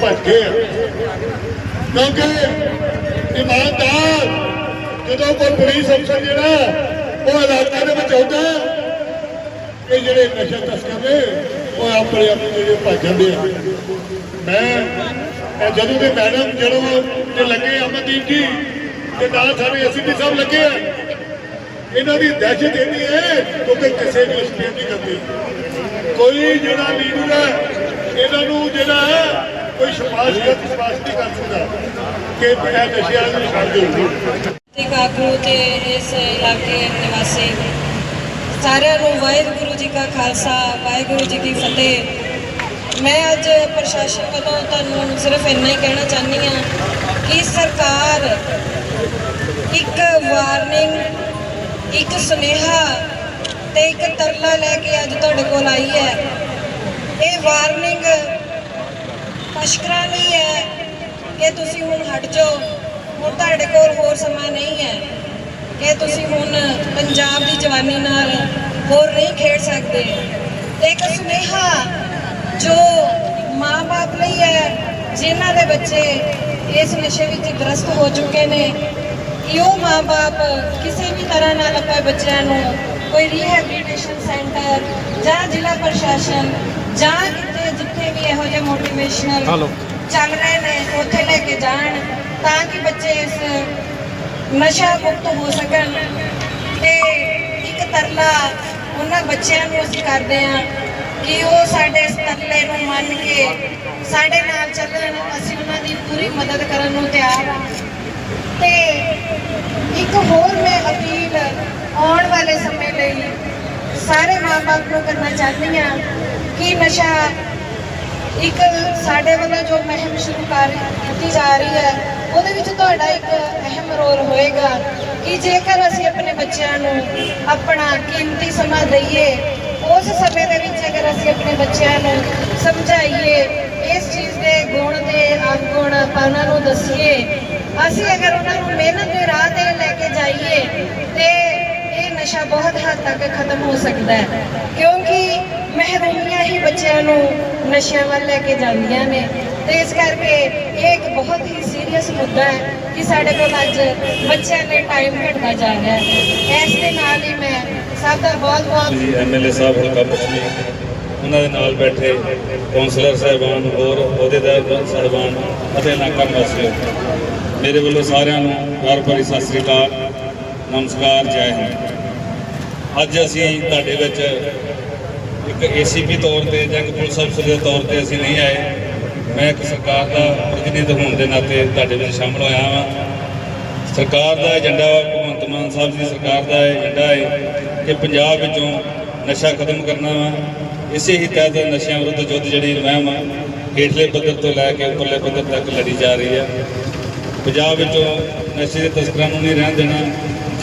ਭੱਜ ਗਏ। ਆ ਕਿਉਂਕਿ ਇਮਾਨਦਾਰ, ਜਦੋਂ ਕੋਈ ਪੁਲਿਸ ਅਫਸਰ ਜਿਹੜਾ, ਉਹ ਇਲਾਕੇ ਦੇ ਵਿੱਚ ਆਉਂਦਾ, ਇਹ ਜਿਹੜੇ ਨਸ਼ਾ ਤਸਕਰ ਨੇ, ਉਹ ਆਪਣੇ ਆਪਣੇ ਜਿਹੜੇ ਭੱਜ ਜਾਂਦੇ ਆ। ਮੈਂ ਜਦੋਂ ਦੇ ਮੈਡਮ ਜਦੋਂ ਤੇ ਲੱਗੇ ਅਮਨਦੀਪ ਜੀ, ਤੇ ਨਾਲ ਸਾਡੇ ਅਸੀਂ ਵੀ ਸਭ ਲੱਗੇ ਆ। ਇਹਨਾਂ ਦੀ ਦਹਿਸ਼ਤ ਇੰਨੀ ਹੈ ਕਿਉਂਕਿ ਕਿਸੇ ਨੂੰ ਸਪੀਡ ਨਹੀਂ ਕਰਦੀ ਕੋਈ ਜਿਹੜਾ ਲੀਡਰ ਹੈ, ਇਹਨਾਂ ਨੂੰ ਜਿਹੜਾ ਕੋਈ ਸਿਫਾਰਿਸ਼ ਕਰ ਸਿਫਾਰਿਸ਼ ਨਹੀਂ ਕਰ ਸਕਦਾ। ਕਿ ਇਹ ਨਸ਼ਿਆਂ ਨੂੰ ਛੱਡ ਦਿਓ ਤੇ ਕਾਕੂ ਤੇ ਇਸ ਇਲਾਕੇ ਨਿਵਾਸੀ ਸਾਰਿਆਂ ਨੂੰ ਵਾਹਿਗੁਰੂ ਜੀ ਕਾ ਖਾਲਸਾ, ਵਾਹਿਗੁਰੂ ਜੀ ਕੀ ਫਤਿਹ। ਮੈਂ ਅੱਜ ਪ੍ਰਸ਼ਾਸਨ ਵੱਲੋਂ ਤੁਹਾਨੂੰ ਸਿਰਫ ਇੰਨਾ ਹੀ ਕਹਿਣਾ ਚਾਹੁੰਦੀ ਹਾਂ ਕਿ ਸਰਕਾਰ ਇੱਕ ਵਾਰਨਿੰਗ ਇੱਕ ਸੁਨੇਹਾ ਤੇ ਇੱਕ ਤਰਲਾ ਲੈ ਕੇ ਅੱਜ ਤੁਹਾਡੇ ਕੋਲ ਆਈ ਹੈ। ਇਹ ਵਾਰਨਿੰਗ ਪਸ਼ਕਰਾ ਨਹੀਂ ਹੈ ਕਿ ਤੁਸੀਂ ਹੁਣ ਹਟ ਜਾਓ। ਹੁਣ ਤੁਹਾਡੇ ਕੋਲ ਹੋਰ ਸਮਾਂ ਨਹੀਂ ਹੈ ਕਿ ਤੁਸੀਂ ਹੁਣ ਪੰਜਾਬ ਦੀ ਜਵਾਨੀ ਨਾਲ ਹੋਰ ਨਹੀਂ ਖੇਡ ਸਕਦੇ। ਤੇ ਇੱਕ ਸੁਨੇਹਾ ਜੋ ਮਾਂ-ਬਾਪ ਲਈ ਹੈ, ਜਿਨ੍ਹਾਂ ਦੇ ਬੱਚੇ ਇਸ ਨਸ਼ੇ ਵਿੱਚ ਗ੍ਰਸਤ ਹੋ ਚੁੱਕੇ ਨੇ, ਕਿ ਉਹ ਮਾਂ-ਬਾਪ ਕਿਸੇ ਵੀ ਤਰ੍ਹਾਂ ਨਾਲ ਆਪਣੇ ਬੱਚਿਆਂ ਨੂੰ ਕੋਈ ਰੀਹੈਬਿਲਿਟੇਸ਼ਨ ਸੈਂਟਰ ਜਾਂ ਜ਼ਿਲ੍ਹਾ ਪ੍ਰਸ਼ਾਸਨ ਜਾਂ ਕਿਤੇ ਇਹੋ ਜਿਹੇ ਮੋਟੀਵੇਸ਼ਨਲ ਚੱਲ ਰਹੇ ਨੇ ਉੱਥੇ ਲੈ ਕੇ ਜਾਣ ਤਾਂ ਕਿ ਬੱਚੇ ਇਸ ਨਸ਼ਾ ਮੁਕਤ ਹੋ ਸਕਣ। ਤੇ ਇੱਕ ਤਰਲਾ ਉਹਨਾਂ ਬੱਚਿਆਂ ਨੂੰ ਅਸੀਂ ਕਰਦੇ ਹਾਂ ਕਿ ਉਹ ਸਾਡੇ ਇਸ ਤਰਲੇ ਨੂੰ ਮੰਨ ਕੇ ਸਾਡੇ ਨਾਲ ਚੱਲਣ ਅਸੀਂ ਉਹਨਾਂ ਦੀ ਪੂਰੀ ਮਦਦ ਕਰਨ ਨੂੰ ਤਿਆਰ ਹਾਂ। ਤੇ ਇੱਕ ਹੋਰ ਮੈਂ ਅਪੀਲ ਆਉਣ ਵਾਲੇ ਸਮੇਂ ਲਈ ਸਾਰੇ ਮਾਪੇ ਨੂੰ ਕਰਨਾ ਚਾਹੁੰਦੀ ਹਾਂ ਕਿ ਨਸ਼ਾ ਇੱਕ ਸਾਡੇ ਵੱਲੋਂ ਜੋ ਮੁਹਿੰਮ ਸ਼ੁਰੂ ਕਰ ਕੀਤੀ ਜਾ ਰਹੀ ਹੈ, ਉਹਦੇ ਵਿੱਚ ਤੁਹਾਡਾ ਇੱਕ ਅਹਿਮ ਰੋਲ ਹੋਏਗਾ ਕਿ ਜੇਕਰ ਅਸੀਂ ਆਪਣੇ ਬੱਚਿਆਂ ਨੂੰ ਆਪਣਾ ਕੀਮਤੀ ਸਮਾਂ ਦਈਏ, ਉਸ ਸਮੇਂ ਦੇ ਵਿੱਚ ਅਗਰ ਅਸੀਂ ਆਪਣੇ ਬੱਚਿਆਂ ਨੂੰ ਸਮਝਾਈਏ, ਇਸ ਚੀਜ਼ ਦੇ ਗੁਣ ਤੇ ਅਵਗੁਣ ਆਪਾਂ ਉਹਨਾਂ ਨੂੰ ਦੱਸੀਏ, ਅਸੀਂ ਅਗਰ ਉਹਨਾਂ ਨੂੰ ਮਿਹਨਤ ਦੇ ਰਾਹ ਤੇ ਲੈ ਕੇ ਜਾਈਏ ਤੇ ਨਸ਼ਾ ਬਹੁਤ ਹੱਦ ਤੱਕ ਖਤਮ ਹੋ ਸਕਦਾ ਹੈ। ਕਿਉਂਕਿ ਮਹਿਰੂਮੀਆਂ ਹੀ ਬੱਚਿਆਂ ਨੂੰ ਨਸ਼ਿਆਂ ਵੱਲ ਲੈ ਕੇ ਜਾਂਦੀਆਂ ਨੇ। ਤੇ ਇਸ ਕਰਕੇ ਇਹ ਇੱਕ ਬਹੁਤ ਹੀ ਸੀਰੀਅਸ ਮੁੱਦਾ ਹੈ ਕਿ ਸਾਡੇ ਕੋਲ ਅੱਜ ਬੱਚਿਆਂ ਲਈ ਟਾਈਮ ਘਟਦਾ ਜਾ ਰਿਹਾ ਹੈ। ਇਸ ਦੇ ਨਾਲ ਹੀ ਮੈਂ ਸਭ ਦਾ ਬਹੁਤ ਬਹੁਤ ਐਮਐਲਏ ਸਾਹਿਬ ਹਲਕਾ ਪੱਛਮੀ, ਉਹਨਾਂ ਦੇ ਨਾਲ ਬੈਠੇ ਕੌਂਸਲਰ ਸਾਹਿਬਾਨ ਹੋਰ ਅਹੁਦੇਦਾਰ ਸਾਹਿਬਾਨ ਅਤੇ ਇਲਾਕਾ ਨਿਵਾਸੀਓ ਮੇਰੇ ਵੱਲੋਂ ਸਾਰਿਆਂ ਨੂੰ ਪਿਆਰ ਭਰੀ ਸਤਿ ਸ੍ਰੀ ਅਕਾਲ, ਨਮਸਕਾਰ, ਜੈ ਹਿੰਦ। ਅੱਜ ਅਸੀਂ ਤੁਹਾਡੇ ਵਿੱਚ ਇੱਕ ਏਸੀਪੀ ਤੌਰ ਤੇ ਜਾਂ ਇੱਕ ਪੁਲਿਸ ਅਫਸਰ ਦੇ ਤੌਰ ਤੇ ਅਸੀਂ ਨਹੀਂ ਆਏ। ਮੈਂ ਇੱਕ ਸਰਕਾਰ ਦਾ ਪ੍ਰਤੀਨਿਧ ਹੋਣ ਦੇ ਨਾਤੇ ਤੁਹਾਡੇ ਵਿੱਚ ਸ਼ਾਮਲ ਹੋਇਆ ਹਾਂ ਸਰਕਾਰ ਦਾ ਏਜੰਡਾ ਵਾ, ਭਗਵੰਤ ਮਾਨ ਸਾਹਿਬ ਦੀ ਸਰਕਾਰ ਦਾ ਏਜੰਡਾ ਹੈ ਕਿ ਪੰਜਾਬ ਵਿੱਚੋਂ ਨਸ਼ਾ ਖਤਮ ਕਰਨਾ ਵਾ। ਇਸੇ ਹੀ ਤਹਿਤ ਨਸ਼ਿਆਂ ਵਿਰੁੱਧ ਯੁੱਧ ਜਿਹੜੀ ਮੁਹਿੰਮ ਆ ਹੇਠਲੇ ਪੱਧਰ ਤੋਂ ਲੈ ਕੇ ਉੱਪਰਲੇ ਪੱਧਰ ਤੱਕ ਲੜੀ ਜਾ ਰਹੀ ਹੈ ਪੰਜਾਬ ਵਿੱਚੋਂ ਨਸ਼ੇ ਦੇ ਤਸਕਰਾਂ ਨੂੰ ਨਹੀਂ ਰਹਿਣ ਦੇਣਾ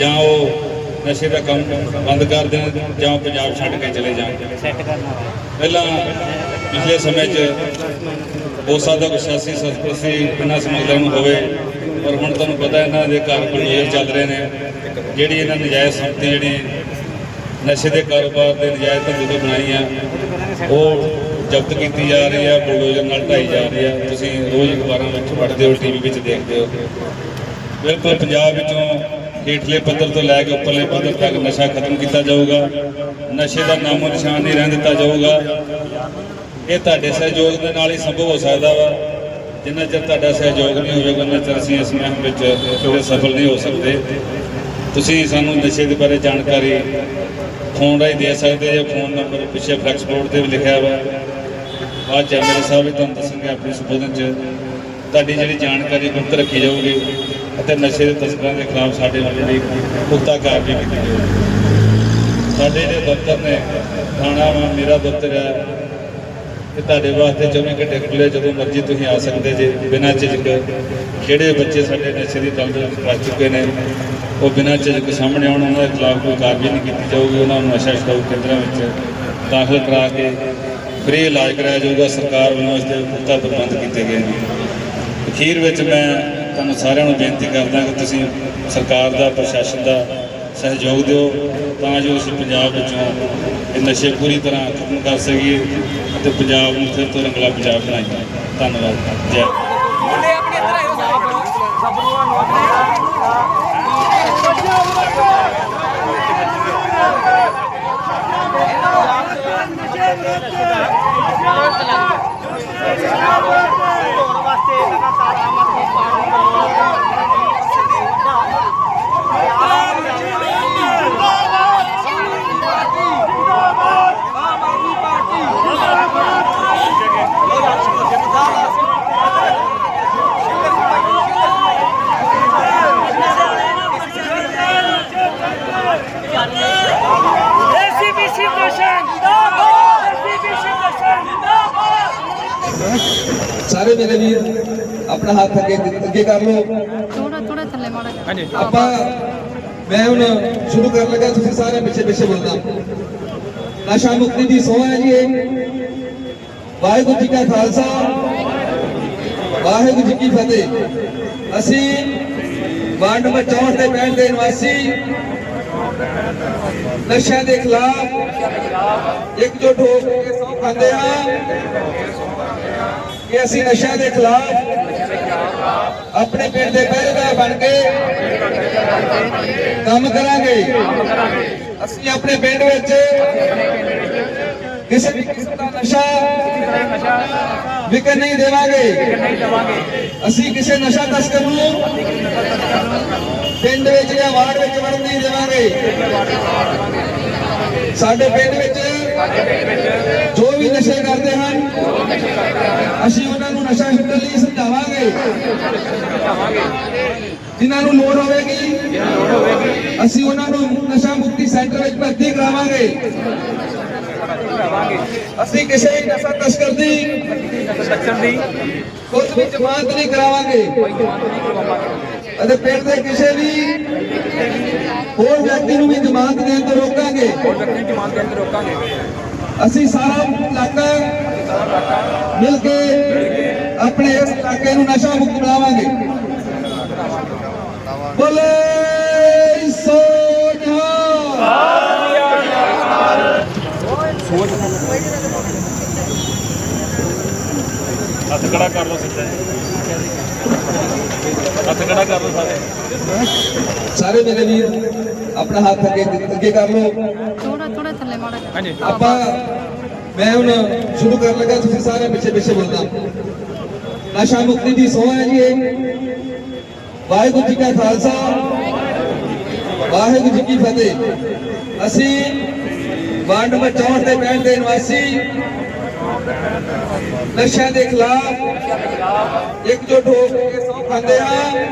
ਜਾਂ ਉਹ ਨਸ਼ੇ ਦਾ ਕੰਮ ਬੰਦ ਕਰ ਦੇਣ ਜਾਂ ਪੰਜਾਬ ਛੱਡ ਕੇ ਚਲੇ ਜਾਣ। ਪਹਿਲਾਂ ਪਿਛਲੇ ਸਮੇਂ 'ਚ ਹੋ ਸਕਦਾ ਕੋਈ ਸਿਆਸੀ ਸਰਪ੍ਰਸਤੀ ਇਹਨਾਂ ਸਮਗਲਰਾਂ ਨੂੰ ਹੋਵੇ ਪਰ ਹੁਣ ਤੁਹਾਨੂੰ ਪਤਾ ਇਹਨਾਂ ਦੇ ਕਾਰੋਬਾਰ ਇਹ ਚੱਲ ਰਹੇ ਨੇ। ਜਿਹੜੀ ਇਹਨਾਂ ਨਜਾਇਜ਼ ਸੰਪਤੀ ਜਿਹੜੀ ਨਸ਼ੇ ਦੇ ਕਾਰੋਬਾਰ ਦੇ ਨਜਾਇਜ਼ ਧੰਦੇ ਤੋਂ ਬਣਾਈ ਆ ਉਹ ਜ਼ਬਤ ਕੀਤੀ ਜਾ ਰਹੀ ਆ ਬੁਲਡੋਜ਼ਰ ਨਾਲ ਢਾਈ ਜਾ ਰਹੀ ਆ। ਤੁਸੀਂ ਰੋਜ਼ ਅਖਬਾਰਾਂ ਵਿੱਚ ਪੜ੍ਹਦੇ ਹੋ ਟੀਵੀ ਵਿੱਚ ਦੇਖਦੇ ਹੋ। ਬਿਲਕੁਲ ਪੰਜਾਬ ਵਿੱਚੋਂ ਹੇਠਲੇ ਪੱਧਰ ਤੋਂ ਲੈ ਕੇ ਉੱਪਰਲੇ ਪੱਧਰ ਤੱਕ ਨਸ਼ਾ ਖਤਮ ਕੀਤਾ ਜਾਊਗਾ। ਨਸ਼ੇ ਦਾ ਨਾਮੋ ਨਿਸ਼ਾਨ ਨਹੀਂ ਰਹਿਣ ਦਿੱਤਾ ਜਾਊਗਾ। ਇਹ ਤੁਹਾਡੇ ਸਹਿਯੋਗ ਦੇ ਨਾਲ ਹੀ ਸੰਭਵ ਹੋ ਸਕਦਾ ਵਾ। ਜਿੰਨਾ ਚਿਰ ਤੁਹਾਡਾ ਸਹਿਯੋਗ ਨਹੀਂ ਹੋਵੇਗਾ ਉਹਨਾਂ ਚਿਰ ਅਸੀਂ ਇਸ ਮੁਹਿੰਮ ਵਿੱਚ ਸਫਲ ਨਹੀਂ ਹੋ ਸਕਦੇ। ਤੁਸੀਂ ਸਾਨੂੰ ਨਸ਼ੇ ਦੇ ਬਾਰੇ ਜਾਣਕਾਰੀ ਫੋਨ ਰਾਹੀਂ ਦੇ ਸਕਦੇ ਜੇ ਫੋਨ ਨੰਬਰ ਪਿੱਛੇ ਫਲੈਕਸ ਬੋਰਡ ਤੇ ਵੀ ਲਿਖਿਆ ਵਾ। ਬਾਅਦ ਚ ਸਾਹਿਬ ਵੀ ਤੁਹਾਨੂੰ ਦੱਸਣਗੇ ਆਪਣੇ ਸੰਬੋਧਨ ਚ। ਤੁਹਾਡੀ ਜਿਹੜੀ ਜਾਣਕਾਰੀ ਗੁਪਤ ਰੱਖੀ ਜਾਊਗੀ ਅਤੇ ਨਸ਼ੇ ਦੇ ਤਸਕਰਾਂ ਦੇ ਖਿਲਾਫ ਸਾਡੇ ਵੱਲੋਂ ਜਿਹੜੀ ਪੁਖਤਾ ਕਾਰਵਾਈ ਕੀਤੀ ਜਾਊਗੀ। ਸਾਡੇ ਜਿਹੜੇ ਦਫ਼ਤਰ ਨੇ, ਥਾਣਾ ਵਾ, ਮੇਰਾ ਦਫ਼ਤਰ ਹੈ ਇਹ ਤੁਹਾਡੇ ਵਾਸਤੇ 24 ਘੰਟੇ ਖੁੱਲੇ ਜਦੋਂ ਮਰਜ਼ੀ ਤੁਸੀਂ ਆ ਸਕਦੇ ਜੇ, ਬਿਨਾਂ ਝਿਜਕ। ਜਿਹੜੇ ਬੱਚੇ ਸਾਡੇ ਨਸ਼ੇ ਦੀ ਦਲਦਲ ਵਿੱਚ ਫਸ ਚੁੱਕੇ ਨੇ, ਉਹ ਬਿਨਾਂ ਝਿਜਕ ਸਾਹਮਣੇ ਆਉਣ, ਉਹਨਾਂ ਦੇ ਖਿਲਾਫ ਕੋਈ ਕਾਰਵਾਈ ਨਹੀਂ ਕੀਤੀ ਜਾਊਗੀ। ਉਹਨਾਂ ਨੂੰ ਨਸ਼ਾ ਛਡਾਊ ਕੇਂਦਰਾਂ ਵਿੱਚ ਦਾਖਲ ਕਰਾ ਕੇ ਫ੍ਰੀ ਇਲਾਜ ਕਰਾਇਆ ਜਾਊਗਾ। ਸਰਕਾਰ ਵੱਲੋਂ ਇਸ ਦੇ ਪੁਖਤਾ ਪ੍ਰਬੰਧ ਕੀਤੇ ਗਏ ਨੇ। ਅਖੀਰ ਵਿੱਚ ਮੈਂ ਤੁਹਾਨੂੰ ਸਾਰਿਆਂ ਨੂੰ ਬੇਨਤੀ ਕਰਦਾ ਕਿ ਤੁਸੀਂ ਸਰਕਾਰ ਦਾ, ਪ੍ਰਸ਼ਾਸਨ ਦਾ ਸਹਿਯੋਗ ਦਿਓ, ਤਾਂ ਜੋ ਅਸੀਂ ਪੰਜਾਬ ਵਿੱਚੋਂ ਇਹ ਨਸ਼ੇ ਪੂਰੀ ਤਰ੍ਹਾਂ ਖਤਮ ਕਰ ਸਕੀਏ ਅਤੇ ਪੰਜਾਬ ਨੂੰ ਫਿਰ ਤੋਂ ਰੰਗਲਾ ਪੰਜਾਬ ਬਣਾਈਏ। ਧੰਨਵਾਦ। ਜੈ ਐਸਸੀਬੀਸੀ ਦਰਸ਼ਨ ਜਿੰਦਾਬਾਦ ਐਸਸੀਬੀਸੀ ਦਰਸ਼ਨ ਜਿੰਦਾਬਾਦ ਸਾਰੇ ਮੇਰੇ ਵੀਰ ਆਪਣਾ ਹੱਥ ਅੱਗੇ ਅੱਗੇ ਕਰ ਲਓ। ਥੋੜਾ ਥੋੜਾ ਥੱਲੇ ਮਾੜਾ ਜਿਹਾ। ਆਪਾਂ ਮੈਂ ਹੁਣ ਸ਼ੁਰੂ ਕਰਨ ਲੱਗਾ ਤੁਸੀਂ ਸਾਰੇ ਪਿੱਛੇ ਪਿੱਛੇ ਬੋਲਣਾ। ਨਸ਼ਾ ਮੁਕਤੀ ਦੀ ਸੋਹ ਹੈ ਜੀ ਇਹ। ਵਾਹਿਗੁਰੂ ਜੀ ਕਾ ਖਾਲਸਾ। ਵਾਹਿਗੁਰੂ ਜੀ ਕੀ ਫਤਿਹ। ਅਸੀਂ ਵਾਰਡ ਨੰਬਰ 64 ਦੇ ਪਿੰਡ ਦੇ ਨਿਵਾਸੀ। ਨਸ਼ਿਆਂ ਦੇ ਖਿਲਾਫ ਇਕਜੁੱਟ ਹੋ ਕੇ ਸਹੁੰ ਖਾਂਦੇ ਹਾਂ। ਕਿ ਅਸੀਂ ਨਸ਼ਿਆਂ ਦੇ ਖਿਲਾਫ ਆਪਣੇ ਪਿੰਡ ਦੇ ਪਹਿਰੇਦਾਰ ਬਣ ਕੇ ਕੰਮ ਕਰਾਂਗੇ। ਅਸੀਂ ਆਪਣੇ ਪਿੰਡ ਵਿੱਚ ਕਿਸੇ ਵੀ ਕਿਸਮ ਦਾ ਨਸ਼ਾ ਵਿਕਣ ਨਹੀਂ ਦੇਵਾਂਗੇ। ਅਸੀਂ ਕਿਸੇ ਨਸ਼ਾ ਤਸਕਰ ਨੂੰ ਪਿੰਡ ਵਿੱਚ ਜਾਂ ਵਾਰਡ ਵਿੱਚ ਵੜਨ ਨਹੀਂ ਦੇਵਾਂਗੇ। ਸਾਡੇ ਪਿੰਡ ਵਿੱਚ ਜੋ ਵੀ ਨਸ਼ੇ ਕਰਦੇ ਹਨ, ਅਸੀਂ ਉਹਨਾਂ ਨੂੰ ਨਸ਼ਾ ਛੱਡਣ ਲਈ ਸਮਝਾਵਾਂਗੇ। ਜਿਨ੍ਹਾਂ ਨੂੰ ਲੋੜ ਹੋਵੇਗੀ, ਅਸੀਂ ਉਹਨਾਂ ਨੂੰ ਨਸ਼ਾ ਮੁਕਤੀ ਸੈਂਟਰ ਵਿੱਚ ਭਰਤੀ ਕਰਾਵਾਂਗੇ। ਅਸੀਂ ਕਿਸੇ ਵੀ ਨਸ਼ਾ ਤਸਕਰ ਦੀ ਤਸਕਰ ਦੀ ਕੋਈ ਵੀ ਜ਼ਮਾਨਤ ਨਹੀਂ ਕਰਾਵਾਂਗੇ। ਅਤੇ ਪਿੰਡ ਦੇ ਕਿਸੇ ਵੀ ਹੋਰ ਵਿਅਕਤੀ ਨੂੰ ਵੀ ਜਮਾਤ ਦੇਣ ਤੋਂ ਰੋਕਾਂਗੇ। ਅਸੀਂ ਸਾਰਾ ਇਲਾਕਾ ਮਿਲ ਕੇ ਆਪਣੇ ਇਸ ਇਲਾਕੇ ਨੂੰ ਨਸ਼ਾ ਮੁਕਤ ਬਣਾਵਾਂਗੇ। ਬੋਲੇ ਸੋਨਿਹਾ ਹੱਥ ਖੜਾ ਕਰ ਲਓ ਸਿੱਧਾ ਹੱਥ ਖੜਾ ਕਰ ਲਓ ਸਾਰੇ। ਸਾਰੇ ਮੇਰੇ ਵੀਰ। ਆਪਣਾ ਹੱਥ ਅੱਗੇ ਅੱਗੇ ਕਰ ਲਓ। ਥੋੜਾ ਥੋੜਾ ਥੱਲੇ ਮਾੜਾ ਜਿਹਾ। ਆਪਾਂ ਮੈਂ ਹੁਣ ਸ਼ੁਰੂ ਕਰਨ ਲੱਗਾ ਤੁਸੀਂ ਸਾਰੇ ਪਿੱਛੇ ਪਿੱਛੇ ਬੋਲਣਾ। ਨਸ਼ਾ ਮੁਕਤੀ ਦੀ ਸੋਹ ਹੈ ਜੀ ਇਹ। ਵਾਹਿਗੁਰੂ ਜੀ ਕਾ ਖਾਲਸਾ। ਵਾਹਿਗੁਰੂ ਜੀ ਕੀ ਫਤਿਹ। ਅਸੀਂ ਵਾਰਡ ਨੰਬਰ 64 ਦੇ ਪਿੰਡ ਦੇ ਨਿਵਾਸੀ ਨਸ਼ਿਆਂ ਦੇ ਖਿਲਾਫ ਇਕਜੁੱਟ ਹੋ ਕੇ ਸਹੁੰ ਖਾਂਦੇ ਹਾਂ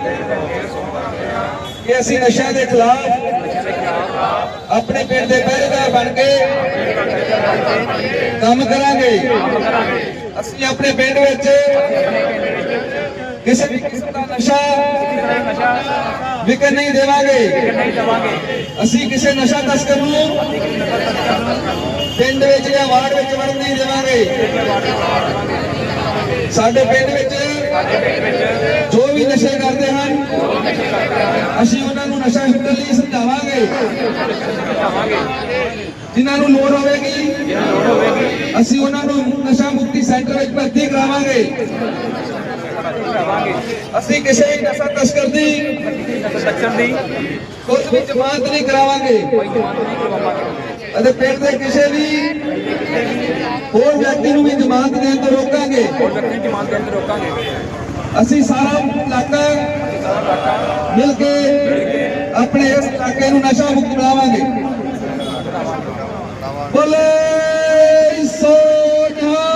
ਕਿ ਅਸੀਂ ਨਸ਼ਿਆਂ ਦੇ ਖਿਲਾਫ ਆਪਣੇ ਪਿੰਡ ਦੇ ਪਹਿਰੇਦਾਰ ਬਣ ਕੇ ਕੰਮ ਕਰਾਂਗੇ ਅਸੀਂ ਆਪਣੇ ਪਿੰਡ ਵਿੱਚ ਕਿਸੇ ਵੀ ਕਿਸਮ ਦਾ ਨਸ਼ਾ ਵਿਕਣ ਨਹੀਂ ਦੇਵਾਂਗੇ। ਅਸੀਂ ਕਿਸੇ ਨਸ਼ਾ ਤਸਕਰ ਨੂੰ ਪਿੰਡ ਵਿੱਚ ਜਾਂ ਵਾਰਡ ਵਿੱਚ ਵੜਨ ਨਹੀਂ ਦੇਵਾਂਗੇ। ਸਾਡੇ ਪਿੰਡ ਵਿੱਚ ਜੋ ਵੀ ਨਸ਼ੇ ਕਰਦੇ ਹਨ ਅਸੀਂ ਉਹਨਾਂ ਨੂੰ ਨਸ਼ਾ ਛੱਡਣ ਲਈ ਸਮਝਾਵਾਂਗੇ। ਜਿਨ੍ਹਾਂ ਨੂੰ ਲੋੜ ਹੋਵੇਗੀ ਅਸੀਂ ਉਹਨਾਂ ਨੂੰ ਨਸ਼ਾ ਮੁਕਤੀ ਸੈਂਟਰ ਵਿੱਚ ਭਰਤੀ ਕਰਾਵਾਂਗੇ। ਅਸੀਂ ਕਿਸੇ ਨਸ਼ਾ ਤਸਕਰ ਦੀ ਤਸਕਰ ਦੀ ਕੋਈ ਵੀ ਜ਼ਮਾਨਤ ਨਹੀਂ ਕਰਾਵਾਂਗੇ। ਅਤੇ ਪਿੰਡ ਦੇ ਕਿਸੇ ਵੀ ਹੋਰ ਵਿਅਕਤੀ ਨੂੰ ਵੀ ਜ਼ਮਾਨਤ ਦੇਣ ਤੋਂ ਰੋਕਾਂਗੇ। ਅਸੀਂ ਸਾਰਾ ਇਲਾਕਾ ਮਿਲ ਕੇ ਆਪਣੇ ਇਸ ਇਲਾਕੇ ਨੂੰ ਨਸ਼ਾ ਮੁਕਤ ਬਣਾਵਾਂਗੇ। ਬੋਲੇ ਸੋਨਿਹਾ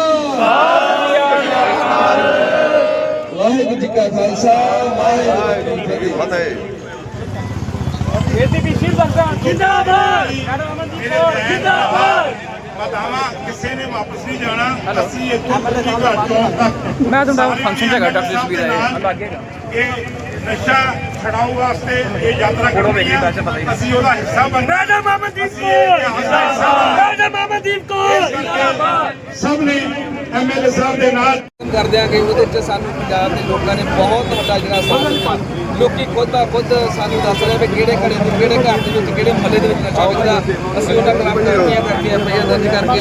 ਵਾਹਿਗੁਰੂ ਜੀ ਕਾ ਖਾਲਸਾ ਵਾਹਿਗੁਰੂ ਜੀ ਕੀ ਫਤਿਹ। ਦਰਸ਼ਨ ਜਿੰਦਾਬਾਦ! ਮੈਡਮ ਅਮਨਦੀਪ ਕੌਰ ਜਿੰਦਾਬਾਦ! ਬਤਾਵਾ ਕਿਸੇ ਨੇ ਵਾਪਸ ਨਹੀਂ ਜਾਣਾ। ਅਸੀਂ ਇੱਥੋਂ ਕੀ ਘਰ ਤੋਂ ਮੈਂ ਤੁਹਾਡਾ ਫੰਕਸ਼ਨ ਹੈਗਾ ਡਾਕਟਰ ਜਸਵੀਰ ਆਏ ਲੱਗੇ ਇਹ ਨਸ਼ਾ ਛਡਾਊ ਵਾਸਤੇ ਇਹ ਯਾਤਰਾ ਕਰਨੀ ਹੈ ਅਸੀਂ ਉਹਦਾ ਹਿੱਸਾ ਬਣਨਾ ਮੈਡਮ ਅਮਨਦੀਪ ਕੌਰ ਮੈਡਮ ਅਮਨਦੀਪ ਕੌਰ ਜਿੰਦਾਬਾਦ। ਸਭ ਨੇ ਐਮਐਲਏ ਸਾਹਿਬ ਦੇ ਨਾਲ ਕਰ ਦਿਆਂਗੇ ਉਹਦੇ ਵਿੱਚ ਸਾਨੂੰ ਪੰਜਾਬ ਦੇ ਲੋਕਾਂ ਨੇ ਬਹੁਤ ਵੱਡਾ ਜਿਹੜਾ ਸਾਥ ਦਿੱਤਾ। ਲੋਕੀ ਖੁਦ ਦਾ ਖੁਦ ਸਾਨੂੰ ਦੱਸ ਰਹੇ ਵੀ ਕਿਹੜੇ ਘਰੇ ਤੋਂ ਕਿਹੜੇ ਘਰ ਦੇ ਵਿੱਚ ਕਿਹੜੇ ਮਹੱਲੇ ਦੇ ਵਿੱਚ ਨਸ਼ਾ ਵਿਕਦਾ ਅਸੀਂ ਉਹਨਾਂ ਖਿਲਾਫ ਕਾਰਵਾਈਆਂ ਕਰਕੇ ਐਫਆਈਆਰ ਦਰਜ ਕਰਕੇ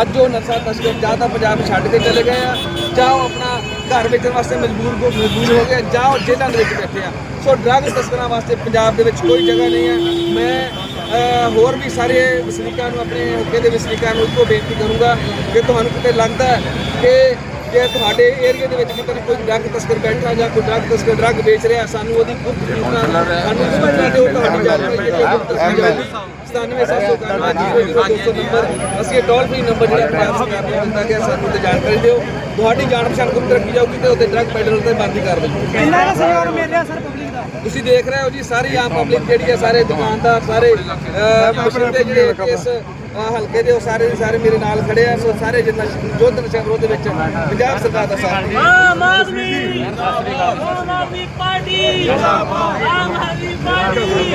ਅੱਜ ਉਹ ਨਸ਼ਾ ਤਸਕਰ ਜਾਂ ਤਾਂ ਪੰਜਾਬ ਛੱਡ ਕੇ ਚਲੇ ਗਏ ਆ, ਜਾਂ ਉਹ ਆਪਣਾ ਘਰ ਵੇਚਣ ਵਾਸਤੇ ਮਜਬੂਰ ਹੋ ਮਜਬੂਰ ਹੋ ਗਏ ਜਾਂ ਉਹ ਜੇਲ੍ਹਾਂ ਦੇ ਵਿੱਚ ਬੈਠੇ ਆ। ਸੋ ਡਰੱਗ ਤਸਕਰਾਂ ਵਾਸਤੇ ਪੰਜਾਬ ਦੇ ਵਿੱਚ ਕੋਈ ਜਗ੍ਹਾ ਨਹੀਂ ਹੈ ਮੈਂ ਹੋਰ ਵੀ ਸਾਰੇ ਵਸਨੀਕਾਂ ਨੂੰ ਆਪਣੇ ਹਲਕੇ ਦੇ ਵਸਨੀਕਾਂ ਨੂੰ ਇੱਕੋ ਬੇਨਤੀ ਕਰੂੰਗਾ ਕਿ ਤੁਹਾਨੂੰ ਕਿਤੇ ਲੱਗਦਾ ਹੈ ਕਿ ਜੇ ਤੁਹਾਡੇ ਏਰੀਆ ਦੇ ਵਿੱਚ ਕਿਤੇ ਕੋਈ ਡਰੱਗ ਤਸਕਰ ਬੈਠਾ ਜਾਂ ਕੋਈ ਡਰੱਗ ਤਸਕਰ ਡਰੱਗ ਵੇਚ ਰਿਹਾ ਸਾਨੂੰ ਉਹਦੀ ਗੁਪਤ ਸੂਚਨਾ ਸਾਨੂੰ ਸੂਚਨਾ ਦਿਓ ਤੁਹਾਡੀ ਜਾਣਕਾਰੀ ਜਿਹੜੀ ਹੈ ਗੁਪਤ ਦੱਸੀ ਜਾਊਗੀ 9770 ਨੰਬਰ। ਅਸੀਂ ਟੋਲ ਫ੍ਰੀ ਨੰਬਰ ਜਿਹੜਾ ਪੰਜਾਬ ਸਰਕਾਰ ਨੇ ਦਿੱਤਾ ਗਿਆ ਸਾਨੂੰ ਤੇ ਜਾਣਕਾਰੀ ਦਿਓ। ਤੁਹਾਡੀ ਜਾਣ ਪਛਾਣ ਗੁਪਤ ਰੱਖੀ ਜਾਊਗੀ ਤੇ ਉਹਦੇ ਡਰੱਗ ਪੈਡਲਰ ਤੇ ਬੰਦੀ ਕਰ ਦਿਓ। ਕਿੰਨਾ ਦਾ ਸਹਿਯੋਗ ਮਿਲ ਰਿਹਾ ਸਰ ਪਬਲਿਕ ਦਾ? ਤੁਸੀਂ ਦੇਖ ਰਹੇ ਹੋ ਜੀ ਸਾਰੀ ਆਮ ਪਬਲਿਕ ਜਿਹੜੀ ਹੈ ਸਾਰੇ ਦੁਕਾਨਦਾਰ ਸਾਰੇ ਮਸ਼ੀਨ ਦੇ ਜਿਹੜੇ ਇਸ ਹਲਕੇ ਦੇ ਉਹ ਸਾਰੇ ਦੇ ਸਾਰੇ ਮੇਰੇ ਨਾਲ ਖੜੇ ਆ ਸੋ ਸਾਰੇ ਜਿੰਨਾ ਯੁੱਧ ਨਸ਼ਾ ਵਿਰੋਧ ਦੇ ਵਿੱਚ ਪੰਜਾਬ ਸਰਕਾਰ ਦਾ ਸਾਥ ਦੇ ਆਮ ਆਦਮੀ ਆਮ ਆਦਮੀ ਪਾਰਟੀ ਆਮ ਆਦਮੀ ਪਾਰਟੀ।